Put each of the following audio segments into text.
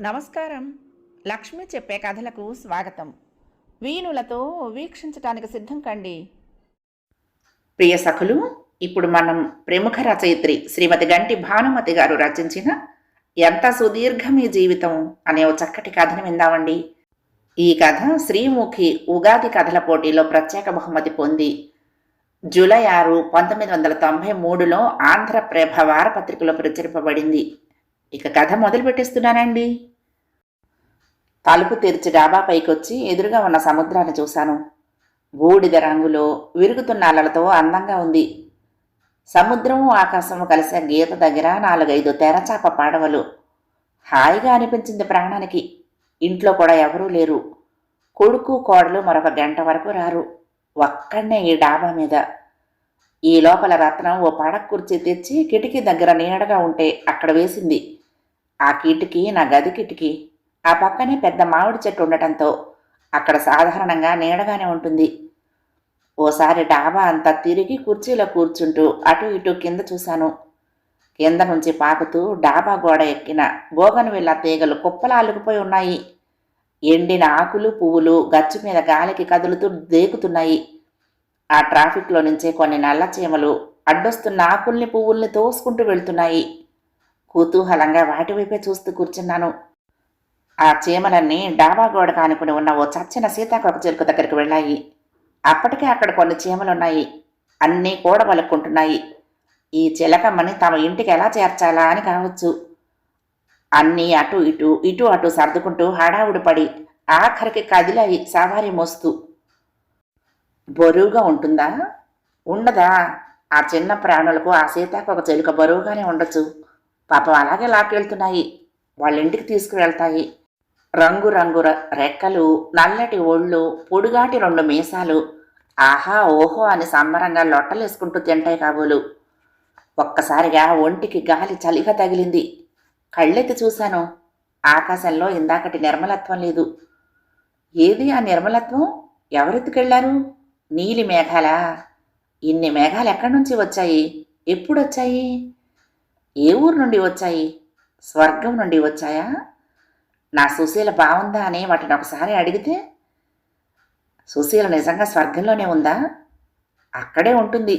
నమస్కారం. లక్ష్మి చెప్పే కథలకు స్వాగతం. వీణులతో వీక్షించటానికి సిద్ధం కండి. ప్రియ సఖులు ఇప్పుడు మనం ప్రముఖ రచయిత్రి శ్రీమతి గంటి భానుమతి గారు రచించిన ఎంత సుదీర్ఘం జీవితం అనే ఓ చక్కటి కథను విందామండి. ఈ కథ శ్రీముఖి ఉగాది కథల పోటీలో ప్రత్యేక బహుమతి పొంది జూలై ఆరు పంతొమ్మిది వందల తొంభై మూడులో ఆంధ్రప్రభ వారపత్రికలో ప్రచురింపబడింది. ఇక కథ మొదలు పెట్టేస్తున్నానండి. తలుపు తెరిచి డాబా పైకొచ్చి ఎదురుగా ఉన్న సముద్రాన్ని చూశాను. బూడిద రంగులో విరుగుతున్న అలలతో అందంగా ఉంది. సముద్రము ఆకాశము కలిసే గీత దగ్గర నాలుగైదు తెరచాప పాడవలు. హాయిగా అనిపించింది ప్రాణానికి. ఇంట్లో కూడా ఎవరూ లేరు. కొడుకు కోడలు మరొక గంట వరకు రారు. ఒక్కడనే ఈ డాబా మీద. ఈ లోపల రత్నం ఓ పడక కుర్చీ తెచ్చి కిటికీ దగ్గర నీడగా ఉంటే అక్కడ వేసింది. ఆ కిటికీ నా గది కిటికీ ఆ పక్కనే పెద్ద మామిడి చెట్టు ఉండటంతో అక్కడ సాధారణంగా నీడగానే ఉంటుంది. ఓసారి డాబా అంతా తిరిగి కుర్చీలో కూర్చుంటూ అటు ఇటు కింద చూశాను. కింద నుంచి పాకుతూ డాబా గోడ ఎక్కిన బోగనవిల్ల తీగలు కుప్పలా అల్లుకుపోయి ఉన్నాయి. ఎండిన ఆకులు పువ్వులు గచ్చు మీద గాలికి కదులుతూ దేకుతున్నాయి ఆ ట్రాఫిక్లో నుంచే కొన్ని నల్ల చీమలు అడ్డొస్తున్న ఆకుల్ని పువ్వుల్ని తోసుకుంటూ వెళ్తున్నాయి. కుతూహలంగా వాటి వైపే చూస్తూ కూర్చున్నాను. ఆ చీమలన్నీ డాబా గోడ ఆనుకుని ఉన్న ఓ చచ్చిన సీతాకోక చెరుకు దగ్గరికి వెళ్ళాయి. అప్పటికే అక్కడ కొన్ని చీమలున్నాయి. అన్నీ కూడబలుక్కుంటున్నాయి ఈ చిలకమ్మని తమ ఇంటికి ఎలా చేర్చాలా అని కావచ్చు. అన్నీ అటు ఇటు ఇటు అటు సర్దుకుంటూ హడావుడి పడి ఆఖరికి కదిలాయి సవారీ మోస్తూ. బరువుగా ఉంటుందా? ఉండదా? ఆ చిన్న ప్రాణులకు ఆ సీతాకోక చెలుక బరువుగానే ఉండొచ్చు. పాపం అలాగే లాక్కెళ్తున్నాయి. వాళ్ళ ఇంటికి తీసుకువెళ్తాయి రంగురంగు రెక్కలు నల్లటి ఒళ్ళు పొడుగాటి రెండు మీసాలు. ఆహా ఓహో అని సంబరంగా లొట్టలేసుకుంటూ తింటాయి కాబోలు. ఒక్కసారిగా ఒంటికి గాలి చలిగా తగిలింది. కళ్ళెత్తి చూశాను. ఆకాశంలో ఇందాకటి నిర్మలత్వం లేదు. ఏది ఆ నిర్మలత్వం? ఎవరెత్తుకెళ్ళారు? నీలి మేఘాలా? ఇన్ని మేఘాలు ఎక్కడి నుంచి వచ్చాయి? ఎప్పుడు వచ్చాయి ఏ ఊరు నుండి వచ్చాయి? స్వర్గం నుండి వచ్చాయా? నా సుశీల బాగుందా అని వాటిని ఒకసారి అడిగితే సుశీల నిజంగా స్వర్గంలోనే ఉందా? అక్కడే ఉంటుంది.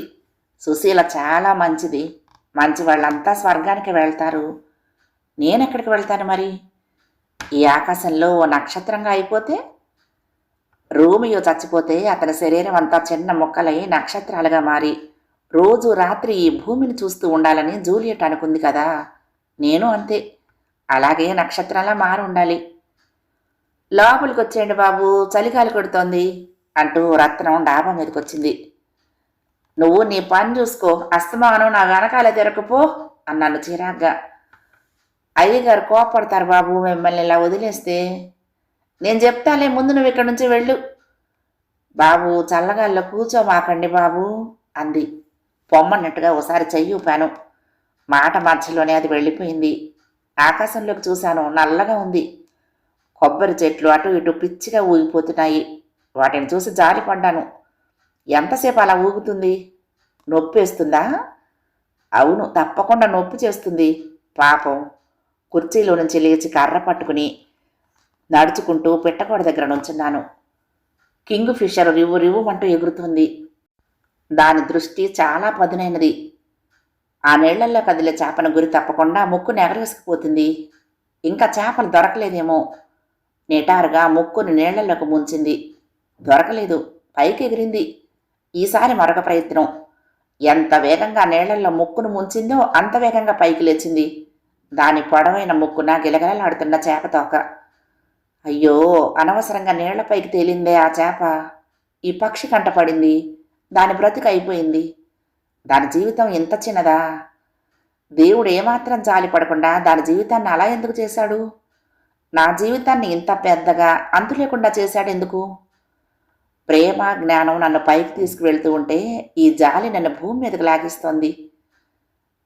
సుశీల చాలా మంచిది. మంచి వాళ్ళంతా స్వర్గానికి వెళ్తారు. నేను ఎక్కడికి వెళ్తాను మరి? ఈ ఆకాశంలో ఓ నక్షత్రంగా అయిపోతే రోమియో చచ్చిపోతే అతని శరీరం అంతా చిన్న ముక్కలై నక్షత్రాలుగా మారి రోజు రాత్రి ఈ భూమిని చూస్తూ ఉండాలని జూలియట్ అనుకుంది కదా. నేను అంతే. అలాగే నక్షత్రంలా మారి ఉండాలి. లోపలికి వచ్చేయండి బాబు చలికాలు కొడుతోంది అంటూ రత్నం డాబా మీదకొచ్చింది. నువ్వు నీ పని చూసుకో అస్తమానం నా వెనకాల తిరగపో అన్నాను చిరాగ్గా. అయ్యగారు కోపడతారు బాబు మిమ్మల్ని ఇలా వదిలేస్తే. నేను చెప్తాలే ముందు నువ్వు ఇక్కడి నుంచి వెళ్ళు. బాబు చల్లగాల్లో కూర్చోమాకండి బాబు అంది. పొమ్మన్నట్టుగా ఒకసారి చెయ్యి ఊపాను. మాట మధ్యలోనే అది వెళ్ళిపోయింది. ఆకాశంలోకి చూశాను నల్లగా ఉంది. కొబ్బరి చెట్లు అటు ఇటు పిచ్చిగా ఊగిపోతున్నాయి. వాటిని చూసి జారిపడ్డాను ఎంతసేపు అలా ఊగుతుంది? నొప్పి వేస్తుందా అవును తప్పకుండా నొప్పి చేస్తుంది. పాపం. కుర్చీలో నుంచి లేచి కర్ర పట్టుకుని నడుచుకుంటూ పిట్టగోడ దగ్గర నుంచున్నాను. కింగ్ ఫిషర్ రివ్వు రివ్వుమంటూ ఎగురుతుంది. దాని దృష్టి చాలా పదునైనది. ఆ నీళ్ళల్లో కదిలే చేపను గురి తప్పకుండా ముక్కు ఎగరేసుకుపోతుంది ఇంకా చేపలు దొరకలేదేమో. నిటారుగా ముక్కును నీళ్ళలోకి ముంచింది. దొరకలేదు. పైకి ఎగిరింది. ఈసారి మరొక ప్రయత్నం. ఎంత వేగంగా నీళ్ళలో ముక్కును ముంచిందో అంత వేగంగా పైకి లేచింది. దాని పొడవైన ముక్కున గిలగలలాడుతున్న చేప తోక. అయ్యో అనవసరంగా నీళ్ళపైకి తేలిందే ఆ చేప. ఈ పక్షి కంటపడింది దాని బ్రతికి అయిపోయింది. దాని జీవితం ఎంత చిన్నదా? దేవుడు ఏమాత్రం జాలి పడకుండా దాని జీవితాన్ని అలా ఎందుకు చేశాడు? నా జీవితాన్ని ఇంత పెద్దగా అంతు లేకుండా చేశాడు ఎందుకు? ప్రేమ జ్ఞానం నన్ను పైకి తీసుకువెళ్తూ ఉంటే ఈ జాలి నన్ను భూమి మీదకి లాగిస్తోంది.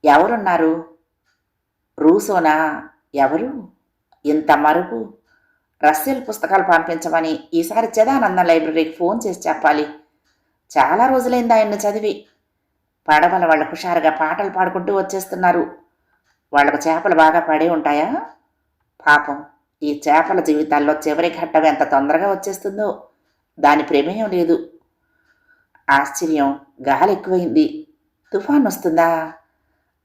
ఎవరున్నారు? రూసోనా? ఎవరు? ఇంత మరుపు. రస్సెల్ పుస్తకాలు పంపించమని ఈసారి చదానందం లైబ్రరీకి ఫోన్ చేసి చెప్పాలి. చాలా రోజులైంది ఆయన్ను చదివి. పడవల వాళ్ళు హుషారుగా పాటలు పాడుకుంటూ వచ్చేస్తున్నారు. వాళ్ళకు చేపలు బాగా పడి ఉంటాయా? పాపం ఈ చేపల జీవితాల్లో చివరి ఘట్టం ఎంత తొందరగా వచ్చేస్తుందో దాని ప్రమేయం లేదు. ఆశ్చర్యం గాలి ఎక్కువైంది. తుఫాన్ వస్తుందా?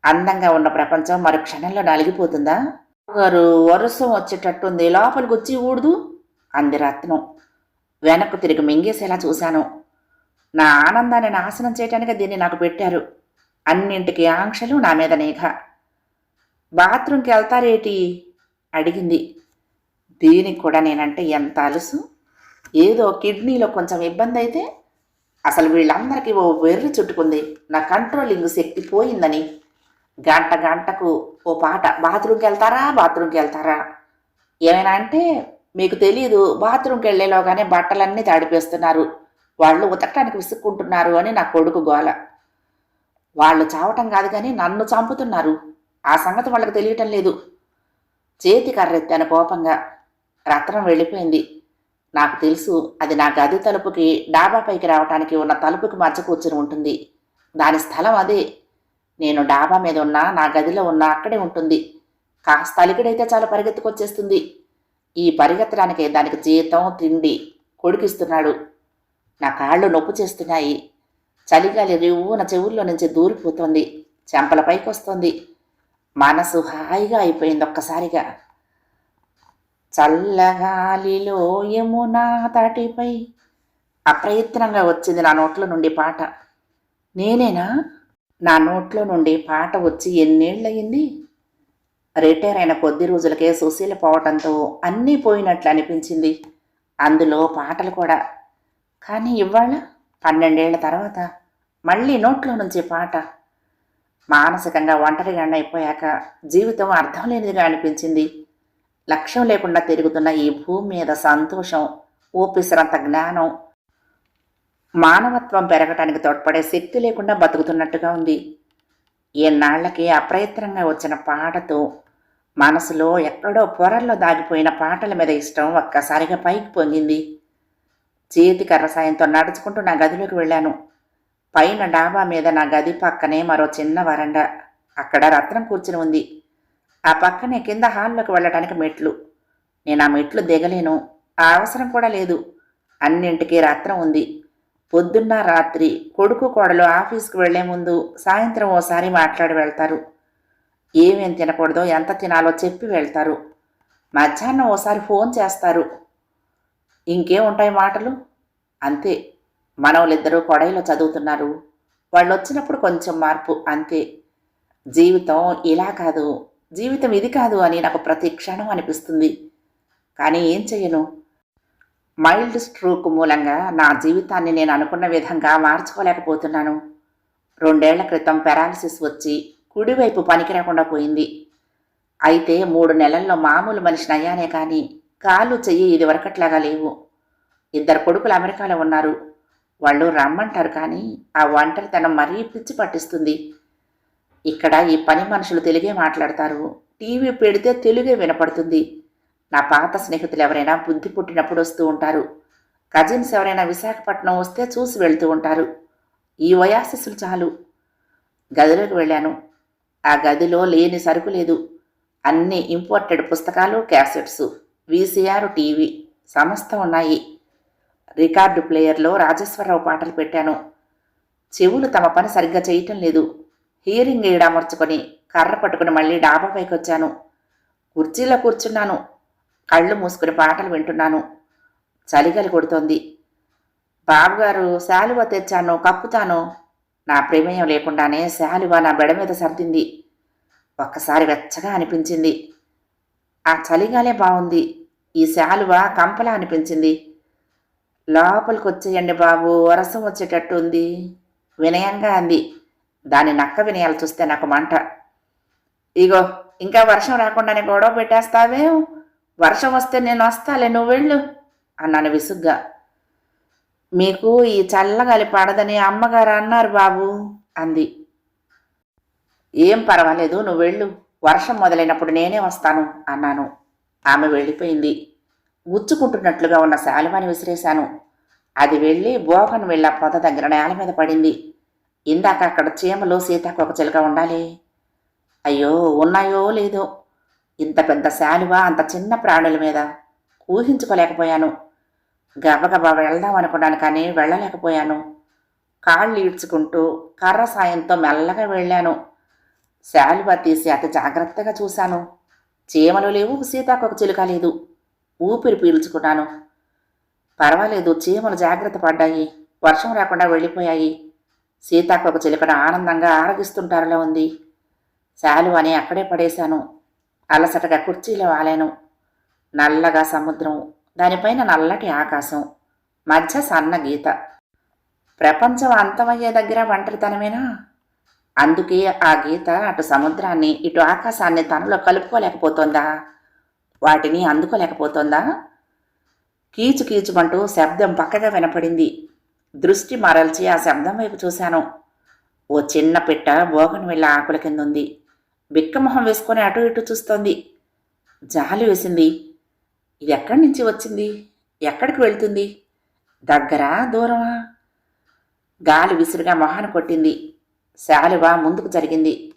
అందంగా ఉన్న ప్రపంచం మరు క్షణంలో నలిగిపోతుందా? గారు వరుసం వచ్చేటట్టుంది లోపలికి వచ్చి ఊడదు? అంది రత్నం. వెనక్కు తిరిగి మింగేసేలా చూశాను. నా ఆనందాన్ని నాశనం చేయటానికి దీన్ని నాకు పెట్టారు. అన్నింటికి ఆంక్షలు నా మీద నేఘ. బాత్రూమ్కి వెళ్తారేటి? అడిగింది. దీనికి కూడా నేనంటే ఎంత అలుసు? ఏదో కిడ్నీలో కొంచెం ఇబ్బంది అయితే అసలు వీళ్ళందరికీ ఓ వెర్రి చుట్టుకుంది. నా కంట్రోలింగ్ శక్తి పోయిందని. గంట గంటకు ఓ పాట బాత్రూమ్కి వెళ్తారా? బాత్రూమ్కి వెళ్తారా? ఏమైనా అంటే మీకు తెలియదు బాత్రూమ్కి వెళ్ళేలోగానే బట్టలన్నీ తాడిపేస్తున్నారు. వాళ్ళు ఉతకటానికి విసుక్కుంటున్నారు అని నా కొడుకు గోల. వాళ్ళు చావటం కాదు కానీ నన్ను చంపుతున్నారు. ఆ సంగతి వాళ్ళకి తెలియటం లేదు. చేతి కర్రెత్తాను కోపంగా రత్నం వెళ్ళిపోయింది. నాకు తెలుసు అది నా గది తలుపుకి డాబా పైకి రావటానికి ఉన్న తలుపుకి మధ్య కూర్చుని ఉంటుంది. దాని స్థలం అదే. నేను డాబా మీద ఉన్నా నా గదిలో ఉన్నా అక్కడే ఉంటుంది. కాస్త అలికిడైతే చాలా పరిగెత్తుకొచ్చేస్తుంది. ఈ పరిగెత్తడానికి దానికి జీతం తిండి కొడుకిస్తున్నాడు నా కాళ్ళు నొప్పు చేస్తున్నాయి. చలిగాలి రివ్వున చెవుల్లో నుంచి దూరిపోతుంది. చెంపల పైకి వస్తుంది మనసు హాయిగా అయిపోయింది ఒక్కసారిగా. చల్లగాలిలో యమునా తాటిపై. అప్రయత్నంగా వచ్చింది నా నోట్లో నుండి పాట. నేనేనా? నా నోట్లో నుండి పాట వచ్చి ఎన్నేళ్ళయింది? రిటైర్ అయిన కొద్ది రోజులకే సుశీల పోవటంతో అన్నీ పోయినట్లు అనిపించింది. అందులో పాటలు కూడా. కానీ ఇవాళ పన్నెండేళ్ళ తర్వాత మళ్ళీ నోట్లో నుంచి పాట. మానసికంగా ఒంటరిగా అయిపోయాక జీవితం అర్థం లేనిదిగా అనిపించింది. లక్ష్యం లేకుండా తిరుగుతున్న ఈ భూమి మీద సంతోషం ఊపిసిరంత జ్ఞానం మానవత్వం పెరగటానికి తోడ్పడే శక్తి లేకుండా బతుకుతున్నట్టుగా ఉంది. ఎన్నాళ్ళకి అప్రయత్నంగా వచ్చిన పాటతో మనసులో ఎక్కడో పొరల్లో దాగిపోయిన పాటల మీద ఇష్టం ఒక్కసారిగా పైకి పొంగింది. చేతి కర్ర సాయంతో నడుచుకుంటూ నా గదిలోకి వెళ్ళాను. పైన డాబా మీద నా గది పక్కనే మరో చిన్న వరండా. అక్కడ రత్నం కూర్చుని ఉంది. ఆ పక్కనే కింద హాల్లోకి వెళ్ళటానికి మెట్లు. నేను ఆ మెట్లు దిగలేను. ఆ అవసరం కూడా లేదు. అన్నింటికీ రత్నం ఉంది. పొద్దున్న రాత్రి కొడుకు కోడలు ఆఫీస్కి వెళ్ళే ముందు సాయంత్రం ఓసారి మాట్లాడి వెళ్తారు. ఏమేం తినకూడదో ఎంత తినాలో చెప్పి వెళ్తారు. మధ్యాహ్నం ఓసారి ఫోన్ చేస్తారు. ఇంకేం ఉంటాయి మాటలు? అంతే. మనవలిద్దరూ కొడైలో చదువుతున్నారు. వాళ్ళు వచ్చినప్పుడు కొంచెం మార్పు అంతే. జీవితం ఇలా కాదు. జీవితం ఇది కాదు అని నాకు ప్రతి క్షణం అనిపిస్తుంది. కానీ ఏం చెయ్యను? మైల్డ్ స్ట్రోక్ మూలంగా నా జీవితాన్ని నేను అనుకున్న విధంగా మార్చుకోలేకపోతున్నాను. రెండేళ్ళ క్రితం పెరాలసిస్ వచ్చి కుడివైపు పనికి రాకుండా పోయింది. అయితే మూడు నెలల్లో మామూలు మనిషిని అయ్యానే కానీ కాళ్ళు చెయ్యి ఇది వరకట్లాగా లేవు. ఇద్దరు కొడుకులు అమెరికాలో ఉన్నారు. వాళ్ళు రమ్మంటారు కానీ ఆ ఒంటరితనం మరీ పిచ్చి పట్టిస్తుంది. ఇక్కడ ఈ పని మనుషులు తెలుగే మాట్లాడతారు. టీవీ పెడితే తెలుగే వినపడుతుంది. నా పాత స్నేహితులు ఎవరైనా బుద్ధి పుట్టినప్పుడు వస్తూ ఉంటారు. కజిన్స్ ఎవరైనా విశాఖపట్నం వస్తే చూసి వెళ్తూ ఉంటారు. ఈ వయాసిస్సులు చాలు. గదిలోకి వెళ్ళాను. ఆ గదిలో లేని సరుకు లేదు. అన్ని ఇంపోర్టెడ్ పుస్తకాలు క్యాసెట్స్ వీసీఆర్ టీవీ సమస్త ఉన్నాయి. రికార్డు ప్లేయర్లో రాజేశ్వరరావు పాటలు పెట్టాను. చెవులు తమ పని సరిగ్గా చేయటం లేదు. హియరింగ్ ఎయిడ్ అమర్చుకొని కర్ర పట్టుకుని మళ్ళీ డాబా పైకి వచ్చాను కుర్చీలో కూర్చున్నాను. కళ్ళు మూసుకుని పాటలు వింటున్నాను. చలిగలి కొడుతోంది. బాబుగారు శాలువ తెచ్చాను కప్పుతాను? నా ప్రమేయం లేకుండానే శాలువ నా బెడ మీద సర్దింది. ఒక్కసారి వెచ్చగా అనిపించింది. ఆ చలిగాలే బాగుంది ఈ శాలువ కంపలా అనిపించింది. లోపలికి వచ్చేయండి బాబు వరసం వచ్చేటట్టు ఉంది వినయంగా అంది. దాని నక్క వినయాలు చూస్తే నాకు మంట. ఇగో ఇంకా వర్షం రాకుండానే గొడవ పెట్టేస్తావే? వర్షం వస్తే నేను వస్తాలే నువ్వు వెళ్ళు అన్నాను విసుగ్గా. మీకు ఈ చల్లగాలి పడదని అమ్మగారు అన్నారు బాబు అంది. ఏం పర్వాలేదు నువ్వు వెళ్ళు వర్షం మొదలైనప్పుడు నేనే వస్తాను అన్నాను. ఆమె వెళ్ళిపోయింది. గుచ్చుకుంటున్నట్లుగా ఉన్న శాలువాని విసిరేశాను. అది వెళ్ళి బోకను వెళ్ళ పొద దగ్గర నేల మీద పడింది. ఇందాక అక్కడ చీమలో సీతాకొక చిలుక ఉండాలి. అయ్యో ఉన్నాయో లేదో. ఇంత పెద్ద శాలువ అంత చిన్న ప్రాణుల మీద. ఊహించుకోలేకపోయాను. గబగబా వెళ్దాం అనుకున్నాను కానీ వెళ్ళలేకపోయాను. కాళ్ళు ఈడ్చుకుంటూ కర్ర సాయంతో మెల్లగా వెళ్ళాను. శాలువ తీసి అతి జాగ్రత్తగా చూశాను. చీమలు లేవు సీతాకొక చిలుక లేదు. ఊపిరి పీల్చుకున్నాను. పర్వాలేదు చీమలు జాగ్రత్త పడ్డాయి. వర్షం రాకుండా వెళ్ళిపోయాయి. సీతాకొక చిలుకను ఆనందంగా ఆరగిస్తుంటారులా ఉంది. శాలువని అక్కడే పడేశాను. అలసటగా కుర్చీలో వాలాను నల్లగా సముద్రం. దానిపైన నల్లటి ఆకాశం. మధ్య సన్న గీత. ప్రపంచం అంతమయ్యే దగ్గర ఒంటరితనమేనా? అందుకే ఆ గీత అటు సముద్రాన్ని ఇటు ఆకాశాన్ని తనలో కలుపుకోలేకపోతోందా? వాటిని అందుకోలేకపోతోందా? కీచు కీచుమంటూ శబ్దం పక్కగా వినపడింది. దృష్టి మరల్చి ఆ శబ్దం వైపు చూశాను. ఓ చిన్న పిట్ట బోగను వెళ్ళ ఆకుల కింద ఉంది బిక్కమొహం వేసుకొని అటు ఇటు చూస్తోంది. జాలి వేసింది. ఇది ఎక్కడి నుంచి వచ్చింది? ఎక్కడికి వెళ్తుంది? దగ్గరా దూరమా? గాలి విసురుగా మొహాన్ని కొట్టింది. శాలువ ముందుకు జరిగింది.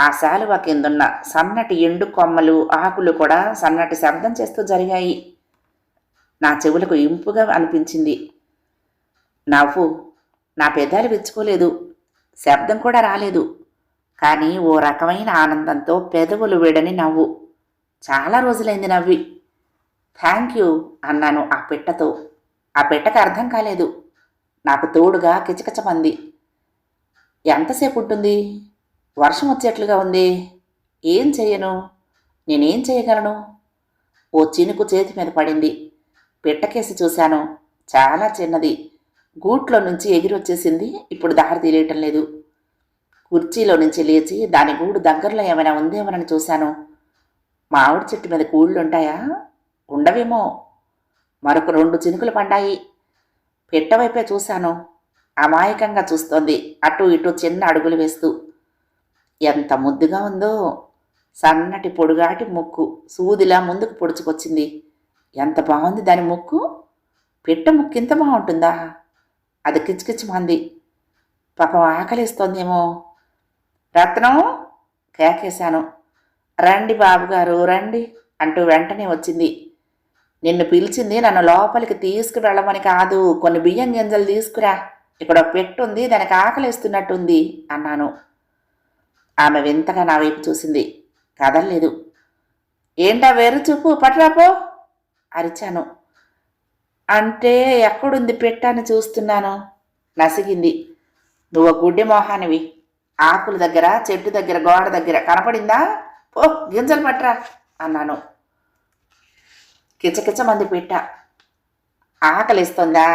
ఆ శాలువ కిందున్న సన్నటి ఎండు కొమ్మలు ఆకులు కూడా సన్నటి శబ్దం చేస్తూ జరిగాయి. నా చెవులకు ఇంపుగా అనిపించింది. నవ్వు నా పెదాలు విచ్చుకోలేదు. శబ్దం కూడా రాలేదు. కానీ ఓ రకమైన ఆనందంతో పెదవులు విడని నవ్వు. చాలా రోజులైంది నవ్వి. థ్యాంక్ యూ అన్నాను ఆ పిట్టతో. ఆ పిట్టకు అర్థం కాలేదు. నాకు తోడుగా కిచకిచమంది. ఎంతసేపు ఉంటుంది? వర్షం వచ్చేట్లుగా ఉంది. ఏం చేయను నేనేం చేయగలను ఓ చినుకు చేతి మీద పడింది. పిట్టకేసి చూశాను. చాలా చిన్నది. గూట్లో నుంచి ఎగిరొచ్చేసింది. ఇప్పుడు దారి తీరేయటం లేదు. కుర్చీలో నుంచి లేచి దాని గూడు దగ్గరలో ఏమైనా ఉందేమోనని చూశాను. మామిడి చెట్టు మీద కూళ్ళుంటాయా? ఉండవేమో. మరొక రెండు చినుకులు పడ్డాయి. పెట్టవైపే చూశాను. అమాయకంగా చూస్తోంది. అటు ఇటు చిన్న అడుగులు వేస్తూ ఎంత ముద్దుగా ఉందో. సన్నటి పొడుగాటి ముక్కు సూదిలా ముందుకు పొడుచుకొచ్చింది. ఎంత బాగుంది దాని ముక్కు. పిట్ట ముక్కు ఇంత బాగుంటుందా? అది కిచకిచమంది పాపం ఆకలిస్తోందేమో. రత్నం కేకేశాను. రండి బాబుగారు రండి అంటూ వెంటనే వచ్చింది. నిన్ను పిలిచింది నన్ను లోపలికి తీసుకువెళ్ళమని కాదు. కొన్ని బియ్యం గింజలు తీసుకురా. ఇక్కడ పెట్టుంది దానికి ఆకలిస్తున్నట్టుంది అన్నాను. ఆమె వింతగా నా వైపు చూసింది. కదలలేదు. ఏంటా వేరు చూపు? పట్రాపో అరిచాను. అంటే ఎక్కడుంది పెట్టాను చూస్తున్నాను? నసిగింది. నువ్వు గుడ్డి మొహానివి. ఆకుల దగ్గర చెట్టు దగ్గర గోడ దగ్గర కనపడిందా? పో గింజలు పట్రా! అన్నాను. కిచకిచ మంది పెట్ట. ఆకలిస్తుందా?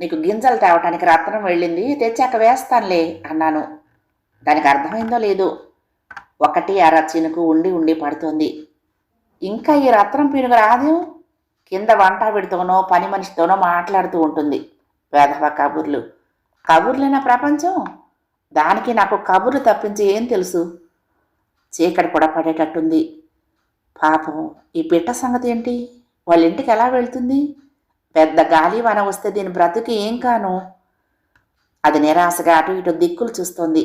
నీకు గింజలు తేవటానికి రత్నం వెళ్ళింది తెచ్చాక వేస్తానులే అన్నాను. దానికి అర్థమైందో లేదో. ఒకటి అర చినుకు ఉండి ఉండి పడుతోంది. ఇంకా ఈ రత్నం పీనుగు రాదు? కింద వంటావిడితోనో పని మనిషితోనో మాట్లాడుతూ ఉంటుంది వేధవ కబుర్లు. కబుర్లేనా ప్రపంచం? దానికి నాకు కబుర్లు తప్పించి ఏం తెలుసు? చీకటి కూడా పడేటట్టుంది. పాపం ఈ పిట్ట సంగతి ఏంటి? వాళ్ళ ఇంటికి ఎలా వెళ్తుంది? పెద్ద గాలి వాన వస్తే దీని బ్రతుకు ఏం కాను? అది నిరాశగా అటు ఇటు దిక్కులు చూస్తోంది.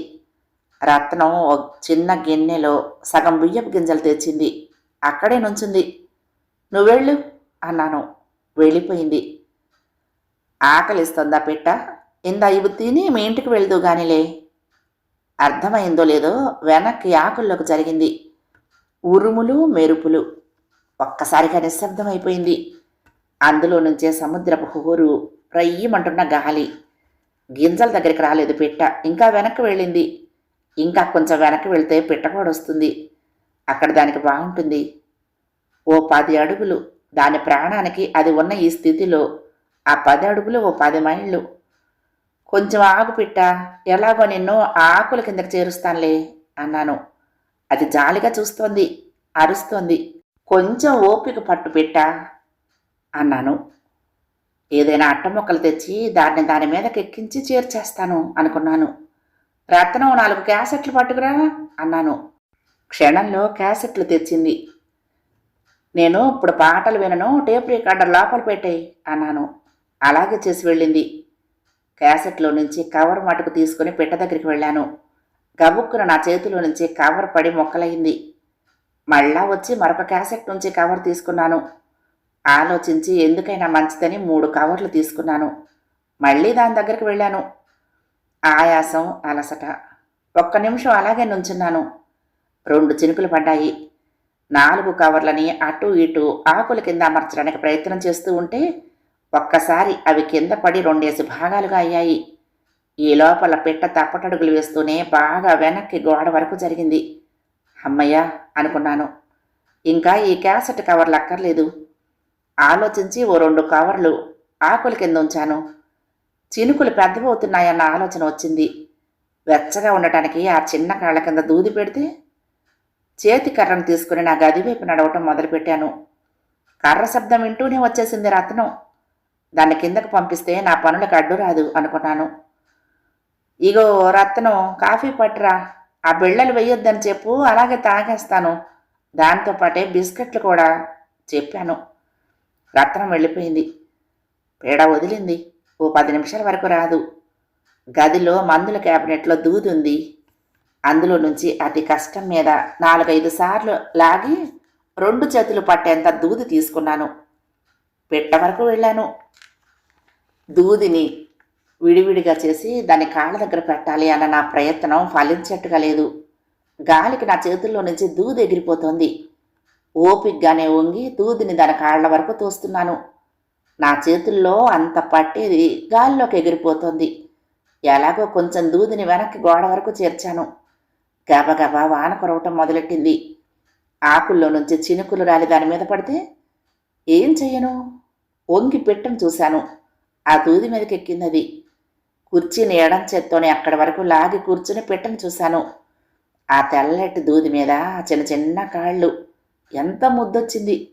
రత్నం ఓ చిన్న గిన్నెలో సగం బియ్యపు గింజలు తెచ్చింది. అక్కడే నుంచుంది. నువ్వెళ్ళు అన్నాను. వెళ్ళిపోయింది. ఆకలిస్తుందా పిట్ట? ఇందా ఇవి తిని మీ ఇంటికి వెళ్దు గానిలే. అర్థమైందో లేదో వెనక్కి ఆకుల్లోకి జరిగింది. ఉరుములు మెరుపులు. ఒక్కసారిగా నిశ్శబ్దం అయిపోయింది అందులో నుంచే సముద్రపు హోరు రయ్యమంటున్న గాలి. గింజల దగ్గరికి రాలేదు పిట్ట. ఇంకా వెనక్కి వెళ్ళింది. ఇంకా కొంచెం వెనక్కి వెళ్తే పిట్ట కూడా వస్తుంది. అక్కడ దానికి బాగుంటుంది. ఓ పది అడుగులు. దాని ప్రాణానికి అది ఉన్న ఈ స్థితిలో ఆ పది అడుగులు ఓ పది మైళ్ళు. కొంచెం ఆకు పిట్ట. ఎలాగో నిన్ను ఆ ఆకుల కిందకి చేరుస్తానులే అన్నాను. అది జాలిగా చూస్తోంది. అరుస్తోంది. కొంచెం ఓపిక పట్టు పిట్ట. అన్నాను. ఏదైనా అట్ట మొక్కలు తెచ్చి దాన్ని దాని మీదకి ఎక్కించి చేర్చేస్తాను అనుకున్నాను. రత్నం నాలుగు క్యాసెట్లు పట్టుకురా అన్నాను. క్షణంలో క్యాసెట్లు తెచ్చింది. నేను ఇప్పుడు పాటలు వినను టేప్ రికార్డర్ లోపల పెట్టాయి అన్నాను. అలాగే చేసి వెళ్ళింది. క్యాసెట్లో నుంచి కవర్ మటుకు తీసుకుని పిట్ట దగ్గరికి వెళ్ళాను. గబుక్కున నా చేతిలో నుంచి కవర్ పడి మొక్కలైంది మళ్ళా వచ్చి మరొక క్యాసెట్ నుంచి కవర్ తీసుకున్నాను. ఆలోచించి ఎందుకైనా మంచిదని మూడు కవర్లు తీసుకున్నాను. మళ్ళీ దాని దగ్గరికి వెళ్ళాను. ఆయాసం అలసట. ఒక్క నిమిషం అలాగే నుంచున్నాను. రెండు చినుకులు పడ్డాయి. నాలుగు కవర్లని అటు ఇటు ఆకుల కింద అమర్చడానికి ప్రయత్నం చేస్తూ ఉంటే ఒక్కసారి అవి కింద పడి రెండేసి భాగాలుగా అయ్యాయి. ఈ లోపల పిట్ట తప్పటడుగులు వేస్తూనే బాగా వెనక్కి గోడ వరకు జరిగింది. అమ్మయ్య అనుకున్నాను. ఇంకా ఈ క్యాసెట్ కవర్లు అక్కర్లేదు. ఆలోచించి ఓ రెండు కవర్లు ఆకుల కింద ఉంచాను. చినుకులు పెద్దవవుతున్నాయన్న ఆలోచన వచ్చింది. వెచ్చగా ఉండటానికి ఆ చిన్న కాళ్ళ కింద దూది పెడితే చేతి కర్రను తీసుకుని నా గది వైపు నడవటం మొదలుపెట్టాను. కర్ర శబ్దం వింటూనే వచ్చేసింది రత్నం. దాన్ని కిందకు పంపిస్తే నా పనులకు అడ్డు రాదు అనుకున్నాను. ఇగో రత్నం కాఫీ పట్టురా. ఆ బిళ్ళలు వెయ్యొద్దని చెప్పు అలాగే తాగేస్తాను. దాంతో పాటే బిస్కెట్లు కూడా చెప్పాను. రత్నం వెళ్ళిపోయింది. పేడ వదిలింది. ఓ పది నిమిషాల వరకు రాదు. గదిలో మందుల క్యాబినెట్లో దూదుంది ఉంది. అందులో నుంచి అతి కష్టం మీద నాలుగైదు సార్లు లాగి రెండు చేతులు పట్టేంత దూది తీసుకున్నాను. పెట్ట వరకు వెళ్ళాను. దూదిని విడివిడిగా చేసి దాని కాళ్ళ దగ్గర పెట్టాలి అన్న నా ప్రయత్నం ఫలించేట్టుగా లేదు. గాలికి నా చేతుల్లో నుంచి దూది ఎగిరిపోతోంది. ఓపిగ్గానే వంగి దూదిని దాని కాళ్ళ వరకు తోస్తున్నాను. నా చేతుల్లో అంత పట్టేది గాలిలోకి ఎగిరిపోతోంది. ఎలాగో కొంచెం దూదిని వెనక్కి గోడ వరకు చేర్చాను. గబగబా వాన కొరవటం మొదలెట్టింది. ఆకుల్లో నుంచి చినుకులు రాలి దాని మీద పడితే ఏం చెయ్యను? వంగి పెట్టం చూశాను. ఆ దూది మీదకి ఎక్కిందది కుర్చీని ఎడం చేత్తోనే అక్కడి వరకు లాగి కూర్చుని పెట్టను చూశాను. ఆ తెల్లటి దూది మీద ఆ చిన్న చిన్న కాళ్ళు ఎంత ముద్దొచ్చింది?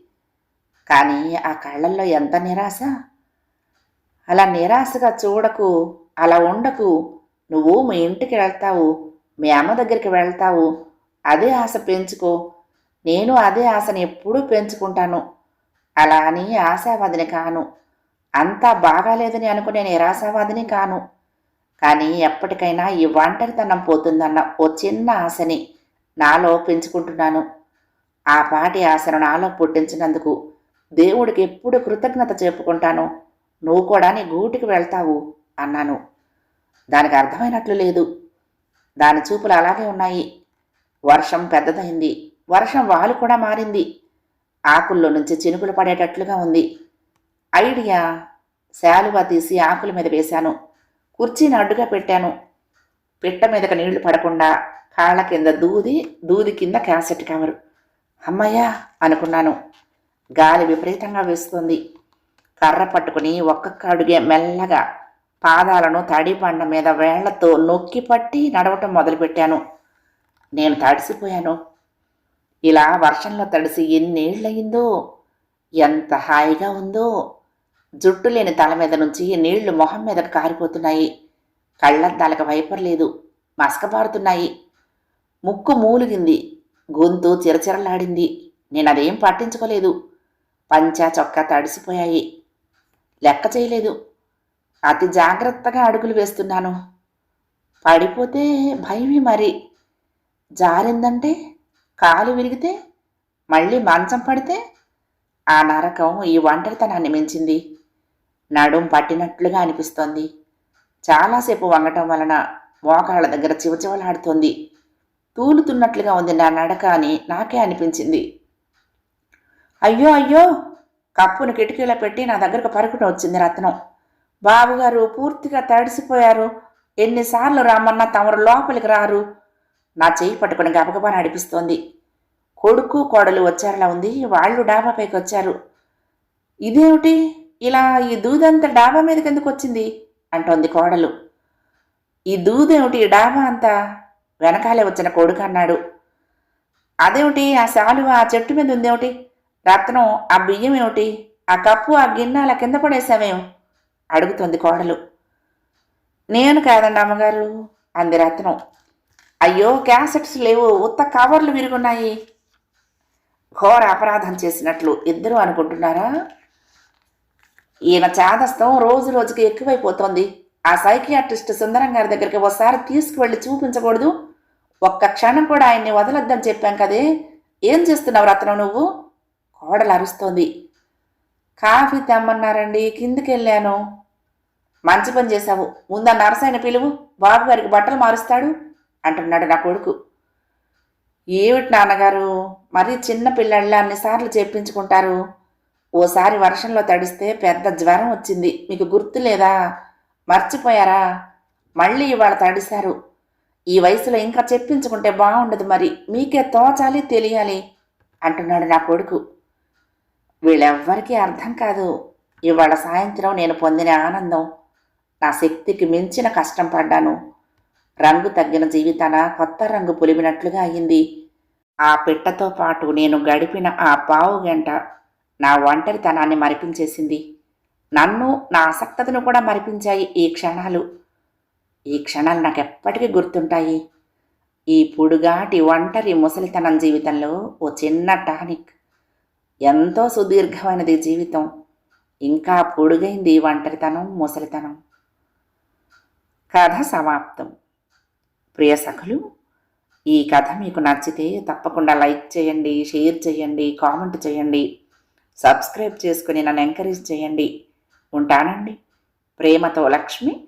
కానీ ఆ కళ్ళల్లో ఎంత నిరాశ? అలా నిరాశగా చూడకు అలా ఉండకు. నువ్వు మీ ఇంటికి వెళ్తావు మీ అమ్మ దగ్గరికి వెళ్తావు. అదే ఆశ పెంచుకో. నేను అదే ఆశని ఎప్పుడూ పెంచుకుంటాను. అలా అని ఆశావాదిని కాను. అంతా బాగాలేదని అనుకునే నిరాశావాదిని కాను. కానీ ఎప్పటికైనా ఈ ఒంటరితనం పోతుందన్న ఓ చిన్న ఆశని నాలో పెంచుకుంటున్నాను. ఆ పాటి ఆశను నాలో పుట్టించినందుకు దేవుడికి ఎప్పుడు కృతజ్ఞత చెప్పుకుంటాను. నువ్వు కూడా నీ గూటికి వెళ్తావు అన్నాను. దానికి అర్థమైనట్లు లేదు. దాని చూపులు అలాగే ఉన్నాయి. వర్షం పెద్దదైంది వర్షం వాలు కూడా మారింది. ఆకుల్లో నుంచి చినుకులు పడేటట్లుగా ఉంది. ఐడియా! శాలువా తీసి ఆకుల మీద వేశాను. కుర్చీని అడ్డుగా పెట్టాను. పిట్ట మీదకి నీళ్ళు పడకుండా కాళ్ళ కింద దూది దూది కింద క్యాసెట్ కవరు. అమ్మయ్యా అనుకున్నాను. గాలి విపరీతంగా వేస్తుంది. కర్ర పట్టుకుని ఒక్కొక్క అడుగే మెల్లగా పాదాలను తడి బండ మీద వేళ్ళతో నొక్కి పట్టి నడవటం మొదలుపెట్టాను. నేను తడిసిపోయాను. ఇలా వర్షంలో తడిసి ఎన్నేళ్ళయిందో ఎంత హాయిగా ఉందో. జుట్టు లేని తల మీద నుంచి నీళ్ళు మొహం మీద కారిపోతున్నాయి. కళ్ళద్దాలకు వైపర్ లేదు. మసకబారుతున్నాయి. ముక్కు మూలిగింది. గొంతు చిరచిరలాడింది. నేను అదేం పట్టించుకోలేదు. పంచా చొక్కా తడిసిపోయాయి. లెక్క చేయలేదు. అతి జాగ్రత్తగా అడుగులు వేస్తున్నాను. పడిపోతే భయమే మరి. జారిందంటే కాలు విరిగితే మళ్ళీ మంచం పడితే ఆ నరకం ఈ ఒంటరితనాన్ని మించింది. నడుం పట్టినట్లుగా అనిపిస్తోంది. చాలాసేపు వంగటం వలన మోకాళ్ళ దగ్గర చివచివలాడుతోంది. తూలుతున్నట్లుగా ఉంది నా నడక అని నాకే అనిపించింది. అయ్యో అయ్యో! కప్పును కిటికీలో పెట్టి నా దగ్గరకు పరుగున వచ్చింది రత్నం. బాబుగారు పూర్తిగా తడిసిపోయారు. ఎన్నిసార్లు రామన్నా తమరు లోపలికి రారు. నా చేయి పట్టుకుని గబగబా నడిపిస్తోంది. కొడుకు కోడలు వచ్చారలా ఉంది. వాళ్ళు డాబా పైకి వచ్చారు. ఇదేమిటి? ఇలా ఈ దూదంతా డాబా మీదకి ఎందుకు వచ్చింది? అంటోంది కోడలు. ఈ దూదేమిటి ఈ డాబా అంతా? వెనకాలే వచ్చిన కొడుకు అన్నాడు. అదేమిటి? ఆ శాలువ ఆ చెట్టు మీద ఉందేమిటి? రత్నం ఆ బియ్యం ఏమిటి? ఆ కప్పు ఆ గిన్నె అలా కింద పడేసామేం అడుగుతుంది కోడలు. నేను కాదండి అమ్మగారు అంది రత్నం. అయ్యో క్యాసెట్స్ లేవు ఉత్త కవర్లు విరుగున్నాయి. ఘోర అపరాధం చేసినట్లు ఇద్దరు అనుకుంటున్నారా? ఈయన చాదస్తం రోజు రోజుకి ఎక్కువైపోతోంది. ఆ సైకియాట్రిస్ట్ సుందరం గారి దగ్గరికి ఒకసారి తీసుకువెళ్ళి చూపించకూడదు. ఒక్క క్షణం కూడా ఆయన్ని వదలొద్దని చెప్పాం కదే. ఏం చేస్తున్నావు రత్నం నువ్వు? కోడలు అరుస్తోంది. కాఫీ తెమ్మన్నారండి కిందికి వెళ్ళాను మంచి పని చేశావు. ముందా నరసాయన పిలువు బాబు గారికి బట్టలు మారుస్తాడు అంటున్నాడు నా కొడుకు. ఏమిటి నాన్నగారు మరీ చిన్న పిల్లళ్ళ అన్నిసార్లు చెప్పించుకుంటారు. ఓసారి వర్షంలో తడిస్తే పెద్ద జ్వరం వచ్చింది. మీకు గుర్తు లేదా? మర్చిపోయారా? మళ్ళీ ఇవాళ తడిశారు. ఈ వయసులో ఇంకా చెప్పించుకుంటే బాగుండదు మరి. మీకే తోచాలి తెలియాలి అంటున్నాడు నా కొడుకు. వీళ్ళెవ్వరికీ అర్థం కాదు. ఇవాళ సాయంత్రం నేను పొందిన ఆనందం. నా శక్తికి మించిన కష్టం పడ్డాను. రంగు తగ్గిన జీవితాన కొత్త రంగు పులిమినట్లుగా అయింది. ఆ పిట్టతో పాటు నేను గడిపిన ఆ పావు గంట నా ఒంటరితనాన్ని మరిపించేసింది. నన్ను నా ఆసక్తతను కూడా మరిపించాయి ఈ క్షణాలు. ఈ క్షణాలు నాకు ఎప్పటికీ గుర్తుంటాయి. ఈ పొడుగాటి ఒంటరి ముసలితనం జీవితంలో ఓ చిన్న టానిక్. ఎంతో సుదీర్ఘమైనది జీవితం. ఇంకా పొడుగైంది ఒంటరితనం ముసలితనం. కథ సమాప్తం. ప్రియ సఖులు ఈ కథ మీకు నచ్చితే తప్పకుండా లైక్ చేయండి షేర్ చేయండి కామెంట్ చేయండి. సబ్స్క్రైబ్ చేసుకుని నన్ను ఎంకరేజ్ చేయండి. ఉంటానండి. ప్రేమతో లక్ష్మి.